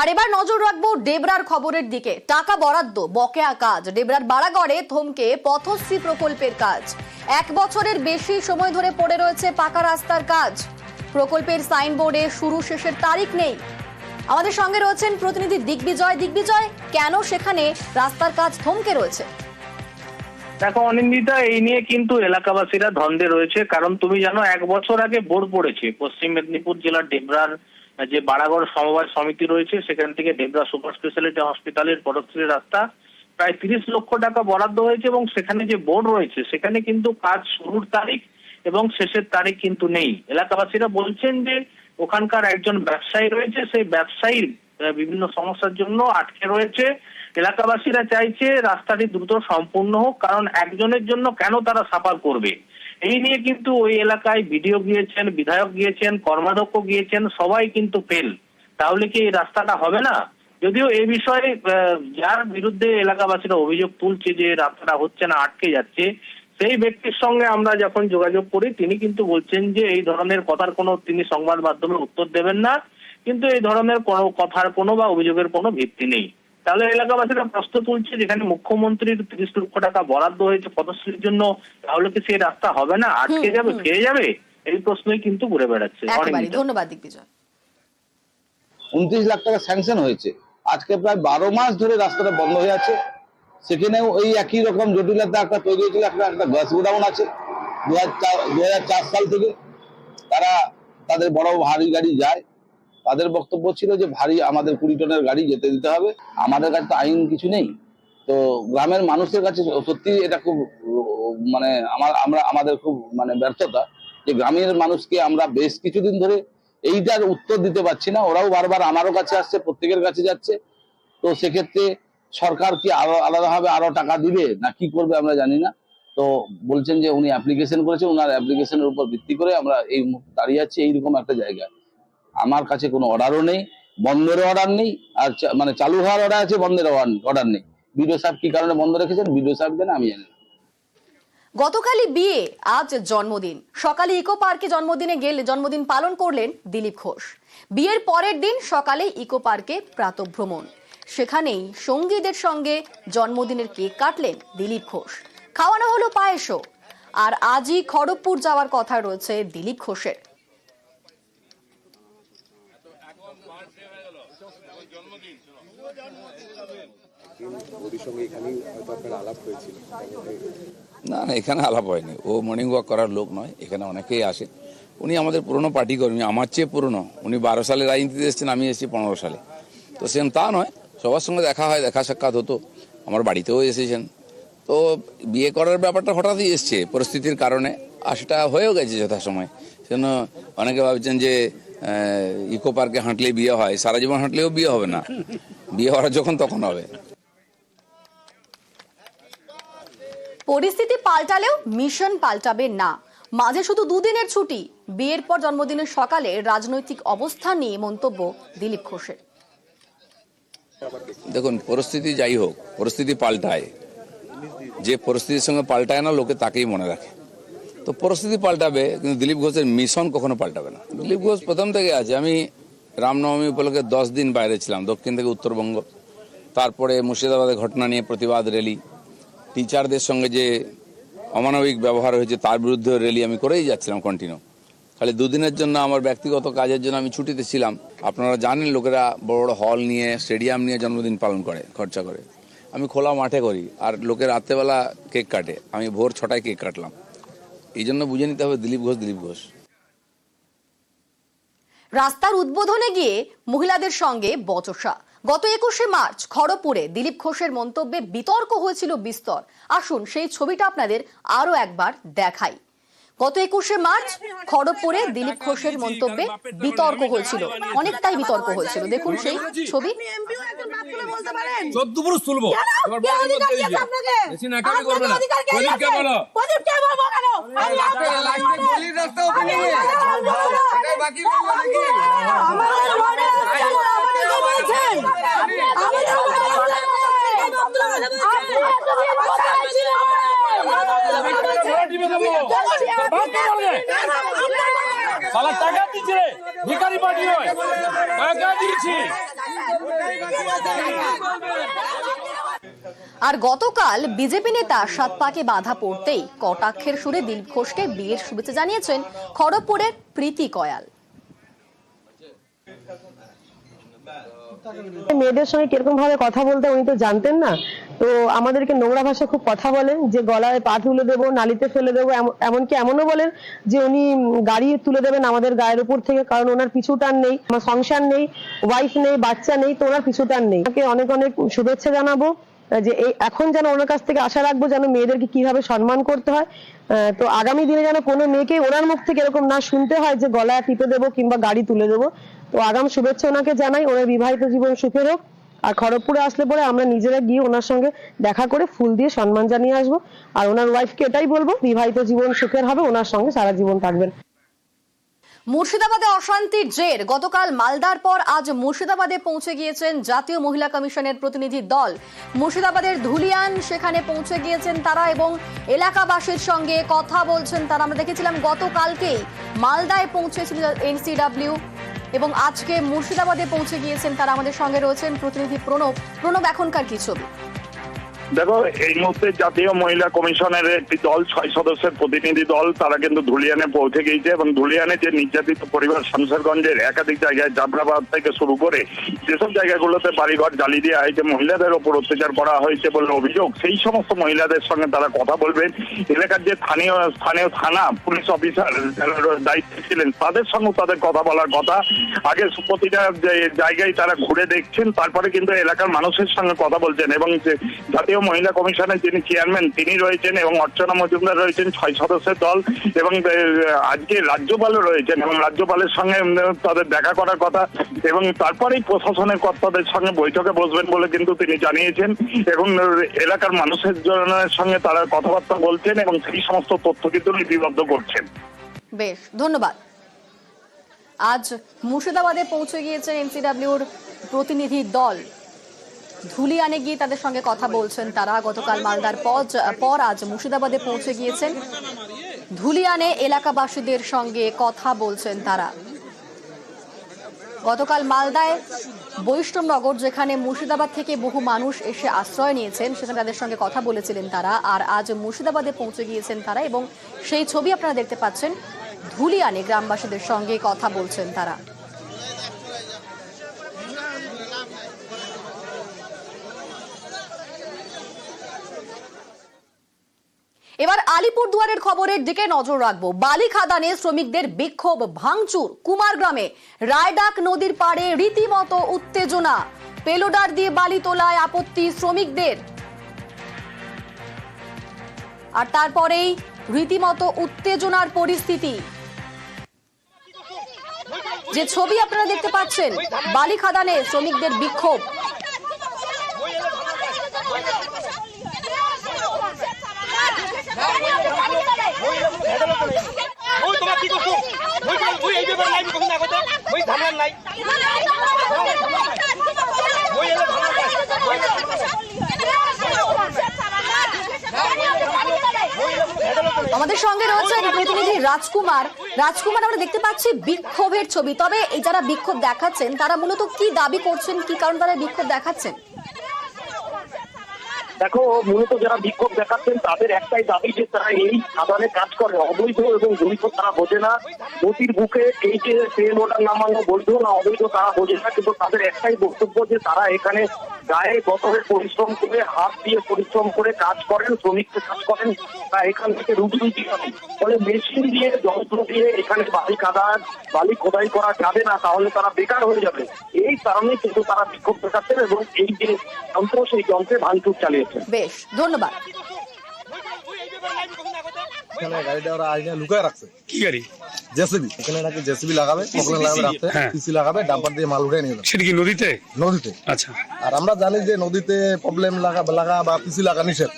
আর এবার নজর রাখব ডেবরার খবরের দিকে। টাকা বরাদ্দ, বকেয়া কাজ। ডেবরার বাড়াগড়ে থমকে পথশ্রী প্রকল্পের কাজ। এক বছরের বেশি সময় ধরে পড়ে রয়েছে পাকা রাস্তার কাজ। প্রকল্পের সাইনবোর্ডে শুরু শেষের তারিখ নেই। আমাদের সঙ্গে রয়েছেন প্রতিনিধি দিগ্বিজয়। দিগ্বিজয়, কেন সেখানে রাস্তার কাজ থমকে রয়েছে? দেখো অনিন্দিতা, এই নিয়ে কিন্তু এলাকাবাসীরা ধন্দে রয়েছে। কারণ তুমি জানো, এক বছর আগে বোর্ড পড়েছে পশ্চিম মেদিনীপুর জেলার ডেবরার যে বাড়াগড় সমবায় সমিতি রয়েছে, সেখান থেকে ডেবরা সুপার স্পেশালিটি হসপিটালের পদশ্রী রাস্তা। প্রায় তিরিশ লক্ষ টাকা বরাদ্দ হয়েছে এবং সেখানে যে বোর্ড রয়েছে, সেখানে কিন্তু কাজ শুরুর তারিখ এবং শেষের তারিখ কিন্তু নেই। এলাকাবাসীরা বলছেন যে ওখানকার একজন ব্যবসায়ী রয়েছে, সেই ব্যবসায়ীর বিভিন্ন সমস্যার জন্য আটকে রয়েছে। এলাকাবাসীরা চাইছে রাস্তাটি দ্রুত সম্পূর্ণ হোক, কারণ একজনের জন্য কেন তারা সাফার করবে? এই নিয়ে কিন্তু ওই এলাকায় বিডিও গিয়েছেন, বিধায়ক গিয়েছেন, কর্মাধ্যক্ষ গিয়েছেন, সবাই কিন্তু ফেল তাহলে কি এই রাস্তাটা হবে না? যদিও এই বিষয়ে যার বিরুদ্ধে এলাকাবাসীরা অভিযোগ তুলছে যে রাস্তাটা হচ্ছে না, আটকে যাচ্ছে, সেই ব্যক্তির সঙ্গে আমরা যখন যোগাযোগ করি, তিনি কিন্তু বলছেন যে এই ধরনের কথার কোনো, তিনি সংবাদ মাধ্যমে উত্তর দেবেন না, কিন্তু এই ধরনের কথার কোনো বা অভিযোগের কোনো ভিত্তি নেই। তাহলে এলাকাবাসীরা প্রশ্ন তুলছে যেখানে মুখ্যমন্ত্রীর তিরিশ লক্ষ টাকা বরাদ্দ হয়েছে পদশ্রীর জন্য তাহলে কি সেই রাস্তা হবে না? আটকে যাবে খেয়ে যাবে? এই প্রশ্নই কিন্তু ঘুরে বেড়াচ্ছে। ধন্যবাদ দিগ্বিজয়। উনত্রিশ লাখ টাকা স্যাংশন হয়েছে। আজকে প্রায় বারো মাস ধরে রাস্তাটা বন্ধ হয়ে আছে। সেখানেও ওই একই রকম জটিলতা একটা তৈরি হয়েছিল একটা একটা গ্যাস গোডাউন আছে। দু হাজার চার সাল থেকে তারা তাদের বড় ভারী গাড়ি যায়। তাদের বক্তব্য ছিল যে ভারী আমাদের কুড়ি টনের গাড়ি যেতে দিতে হবে। আমাদের কাছে তো আইন কিছু নেই। তো গ্রামের মানুষের কাছে সত্যি এটা খুব মানে আমার, আমরা, আমাদের খুব মানে ব্যর্থতা যে গ্রামের মানুষকে আমরা বেশ কিছুদিন ধরে এইটার উত্তর দিতে পারছি না। ওরাও বারবার আমারও কাছে আসছে, প্রত্যেকের কাছে যাচ্ছে। তো সেক্ষেত্রে সরকার কি আরও আলাদাভাবে আরও টাকা দিবে না কি করবে আমরা জানি না। তো বলছেন যে উনি অ্যাপ্লিকেশন করেছেন ওনার অ্যাপ্লিকেশনের উপর ভিত্তি করে আমরা এই দাঁড়িয়ে আছি, এইরকম একটা জায়গায় আমার কাছে কোনো অর্ডারও নেই বন্ধের অর্ডার নেই, আর মানে চালু হওয়ার অর্ডার আছে বন্ধের অর্ডার নেই বিডিও সাহেব কি কারণে বন্ধ রেখেছেন? বিডিও সাহেব জানে, আমি জানি গতকালই বিয়ে, আজ জন্মদিন। সকালে ইকো পার্কে জন্মদিনে গেলে, জন্মদিন পালন করলেন দিলীপ ঘোষ। বিয়ের পরের দিন সকালে ইকো পার্কে প্রাতভ্রমণ। সেখানেই সঙ্গীদের সঙ্গে জন্মদিনের কেক কাটলেন দিলীপ ঘোষ। খাওয়ানো হলো পায়েসও। আর আজই খড়গপুর যাওয়ার কথা রয়েছে দিলীপ ঘোষের মোদির সঙ্গে এখানেই হয়তো আপনার আলাপ হয়েছিল না না, এখানে আলাপ হয়নি। ও মর্নিং ওয়াক করার লোক নয়, এখানে অনেকেই আসে। উনি আমাদের পুরনো পার্টি কর্মী আমার চেয়ে পুরনো। উনি বারো সালে রাজনীতিতে এসেছেন, আমি এসেছি পনেরো সালে। তো সেম তা নয়, সবার সঙ্গে দেখা হয়, দেখা সাক্ষাৎ হতো। আমার বাড়িতেও এসেছেন। তো বিয়ে করার ব্যাপারটা হঠাৎই এসছে, পরিস্থিতির কারণে। আর সেটা হয়েও গেছে যথাসময়। সেজন্য অনেকে ভাবছেন যে ইকো পার্কে হাঁটলেই বিয়ে হয় সারা জীবন হাঁটলেও বিয়ে হবে না। বিয়ে হওয়ার যখন তখন হবে। পরিস্থিতি পাল্টালেও মিশন পাল্টাবে না। মাঝে শুধু দুদিনের ছুটি। বিয়ের পর জন্মদিনের সকালে রাজনৈতিক অবস্থা নিয়ে মন্তব্য দিলীপ ঘোষের। দেখুন পরিস্থিতি যাই হোক পরিস্থিতি পাল্টায়। যে পরিস্থিতির সঙ্গে পাল্টায় না লোকে তাকেই মনে রাখে। তো পরিস্থিতি পাল্টাবে, কিন্তু দিলীপ ঘোষের মিশন কখনো পাল্টাবে না। দিলীপ ঘোষ প্রথম থেকে আছে। আমি রামনবমী উপলক্ষে দশ দিন বাইরে ছিলাম, দক্ষিণ থেকে উত্তরবঙ্গ। তারপরে মুর্শিদাবাদের ঘটনা নিয়ে প্রতিবাদ র্যালি টিচারদের সঙ্গে যে অমানবিক ব্যবহার হয়েছে, তার বিরুদ্ধে র্যালি আমি করেই যাচ্ছিলাম কন্টিনিউ খালি দুদিনের জন্য আমার ব্যক্তিগত কাজের জন্য আমি ছুটিতে ছিলাম। আপনারা জানেন, লোকেরা বড় বড় হল নিয়ে স্টেডিয়াম নিয়ে জন্মদিন পালন করে, খরচা করে। আমি খোলা মাঠে করি, আর লোকে রাত্রেবেলা কেক কাটে। আমি ভোর ছটায় কেক কাটলাম। এই জন্য বুঝে নিতে হবে দিলীপ ঘোষ দিলীপ ঘোষ। রাস্তার উদ্বোধনে গিয়ে মহিলাদের সঙ্গে বচসা। গত একুশে মার্চ খড়পুরে দিলীপ ঘোষের মন্তব্যে বিতর্ক হয়েছিল বিস্তর। আসুন সেই ছবিটা আপনাদের আরও একবার দেখাই। গত একুশে মার্চ খড়গপুরে দিলীপ ঘোষের মন্তব্যে বিতর্ক হয়েছিল। অনেকটাই বিতর্ক হয়েছিল। দেখুন সেই ছবি। চোদ্দ পুরুষ তুলবো? আমাদের দেবো। টাকা দিচ্ছে রে। পার্টি নয় টাকা দিয়েছি আর গতকাল বিজেপি নেতা সাত পাকে বাধা পড়তেই কটাক্ষের সুরে দিলীপ ঘোষকে বিয়ের শুভেচ্ছা জানিয়েছেন খড়গপুরের প্রীতি কয়াল মেয়েদের সঙ্গে কীরকম ভাবে কথা বলতে উনি তো জানতেন না। তো আমাদেরকে নোংরা ভাষায় খুব কথা বলেন, যে গলায় পা তুলে দেবো, নালিতে ফেলে দেবো এমনকি এমনও বলেন যে উনি গাড়ি তুলে দেবেন আমাদের গায়ের উপর থেকে, কারণ ওনার পিছু টান নেই, আমার সংসার নেই ওয়াইফ নেই, বাচ্চা নেই, তো ওনার পিছু টান নেই। তাকে অনেক অনেক শুভেচ্ছা জানাব। যে এই এখন যেন ওনার কাছ থেকে আশা রাখব যেন মেয়েদেরকে কীভাবে সম্মান করতে হয়। তো আগামী দিনে যেন কোনো মেয়েকে ওনার মুখ থেকে এরকম না শুনতে হয় যে গলায় টিপে দেবো কিংবা গাড়ি তুলে দেবো। তো আগাম শুভেচ্ছা ওনাকে জানাই, ওনার বিবাহিত জীবন সুখের হোক। আর খড়গপুরে আসলে পরে আমরা নিজেরা গিয়ে ওনার সঙ্গে দেখা করে ফুল দিয়ে সম্মান জানিয়ে আসব। আর ওনার ওয়াইফকে এটাই বলব, বিবাহিত জীবন সুখের হবে, ওনার সঙ্গে সারা জীবন থাকবেন। মুর্শিদাবাদে অশান্তির জের। গতকাল মালদার পর আজ মুর্শিদাবাদে পৌঁছে গিয়েছেন জাতীয় মহিলা কমিশনের প্রতিনিধি দল। মুর্শিদাবাদের ধুলিয়ান, সেখানে পৌঁছে গিয়েছেন তারা এবং এলাকাবাসীর সঙ্গে কথা বলছেন তারা। আমরা দেখেছিলাম গতকালকেই মালদায় পৌঁছেছিল এনসিডাব্লিউ এবং আজকে মুর্শিদাবাদে পৌঁছে গিয়েছেন তারা। আমাদের সঙ্গে রয়েছেন প্রতিনিধি প্রণব। প্রণব, এখনকার কি ছবি? দেখো, এই মুহূর্তে জাতীয় মহিলা কমিশনের একটি দল, ছয় সদস্যের প্রতিনিধি দল, তারা কিন্তু ধুলিয়ানে পৌঁছে গিয়েছে এবং ধুলিয়ানে যে নির্যাতিত পরিবার শামসেরগঞ্জের একাধিক জায়গায় জাফরাবাদ থেকে শুরু করে যেসব জায়গাগুলোতে বাড়িঘর জ্বালিয়ে দেওয়া হয়েছে, মহিলাদের ওপর অত্যাচার করা হয়েছে বলে অভিযোগ, সেই সমস্ত মহিলাদের সঙ্গে তারা কথা বলবেন। এলাকার যে স্থানীয় স্থানীয় থানা পুলিশ অফিসার দায়িত্বে ছিলেন, তাদের সঙ্গে তাদের কথা বলার কথা। আগে প্রতিটা জায়গায় তারা ঘুরে দেখছেন, তারপরে কিন্তু এলাকার মানুষের সঙ্গে কথা বলছেন এবং যে জাতীয় মহিলা কমিশনের যিনি চেয়ারম্যান, তিনি রয়েছেন এবং অর্চনা মজুমদার রয়েছেন, ছয় সদস্যের দল এবং আজকে রাজ্যপালও রয়েছেন এবং রাজ্যপালের সঙ্গে তাদের দেখা করার কথা এবং তারপরেই প্রশাসনের কর্তাদের সঙ্গে বৈঠকে বসবেন বলে কিন্তু তিনি জানিয়েছেন এবং, এলাকার মানুষের জনের সঙ্গে তারা কথাবার্তা বলছেন এবং সেই সমস্ত তথ্য কিন্তু লিপিবদ্ধ করছেন। বেশ, ধন্যবাদ। আজ মুর্শিদাবাদে পৌঁছে গিয়েছেন এনসিডাব্লিউর প্রতিনিধি দল। ধুলিয়ানে গিয়ে তাদের সঙ্গে কথা বলছেন তারা। গতকাল মালদার পর আজ মুর্শিদাবাদে পৌঁছে গিয়েছেন। ধুলিয়ানে এলাকাবাসীদের সঙ্গে কথা বলছেন তারা। গতকাল মালদায় বৈষ্ণবনগর, যেখানে মুর্শিদাবাদ থেকে বহু মানুষ এসে আশ্রয় নিয়েছেন, সেখানে তাদের সঙ্গে কথা বলেছিলেন তারা। আর আজ মুর্শিদাবাদে পৌঁছে গিয়েছেন তারা এবং সেই ছবি আপনারা দেখতে পাচ্ছেন। ধুলিয়ানে গ্রামবাসীদের সঙ্গে কথা বলছেন তারা। এবার আলিপুর দুয়ারের খবরের দিকে নজর রাখব। বালি খাদানে শ্রমিকদের বিক্ষোভ ভাঙচুর। কুমার গ্রামে রায়ডাক নদীর পাড়ে রীতিমতো উত্তেজনা। পেলোডার দিয়ে বালি তোলায় আপত্তি শ্রমিকদের। আর তারপরেই রীতিমতো উত্তেজনার পরিস্থিতি। যে ছবি আপনারা দেখতে পাচ্ছেন বালি খাদানে শ্রমিকদের বিক্ষোভ। ওই তোমার কি করছ? ওই ওই এই ব্যাপারে নাই কখন আগতে ওই ধামরান নাই। ওই এলে আমাদের সঙ্গে রয়েছেন প্রতিনিধি রাজকুমার। রাজকুমার আমরা দেখতে পাচ্ছি বিক্ষোভের ছবি। তবে এই যারা বিক্ষোভ দেখাচ্ছেন তারা মূলত কি দাবি করছেন কি কারণ তারা বিক্ষোভ দেখাচ্ছেন? দেখো, মূলত যারা বিক্ষোভ দেখাচ্ছেন, তাদের একটাই দাবি যে তারা এই সাধারণে কাজ করে। অবৈধ এবং বৈধ তারা বোঝে না। নদীর বুকে এই যে ট্রেন ওটার নামানো বৈধ না অবৈধ তারা বোঝে না, কিন্তু তাদের একটাই বক্তব্য যে তারা এখানে গায়ে বছরের পরিশ্রম করে, হাত দিয়ে পরিশ্রম করে কাজ করেন, শ্রমিককে কাজ করেন তা এখান থেকে রুটি রুটি হবে ফলে মেশিন দিয়ে, যন্ত্র দিয়ে এখানে বালি কাদার বালি খোদাই করা যাবে না, তাহলে তারা বেকার হয়ে যাবে। এই কারণে কিন্তু তারা বিক্ষোভ দেখাচ্ছেন এবং এই যে যন্ত্র, সেই যন্ত্রে ভাঙচুর চালিয়েছেন বেশ ধন্যবাদ। এখানে গাড়িটা ওরা আগে লুকায় রাখছে। কি গাড়ি? জেসিবি। এখানে নাকি জেসিবি লাগাবে পকলেন লাগাবে রাখতে। হ্যাঁ। পিসি লাগাবে ডাম্পার দিয়ে মাল উঠে নিয়ে যাবে। সেটা কি নদীতে? নদীতে। আচ্ছা। আর আমরা জানি যে নদীতে প্রবলেম লাগা লাগা বা পিসি লাগা নিষেধ।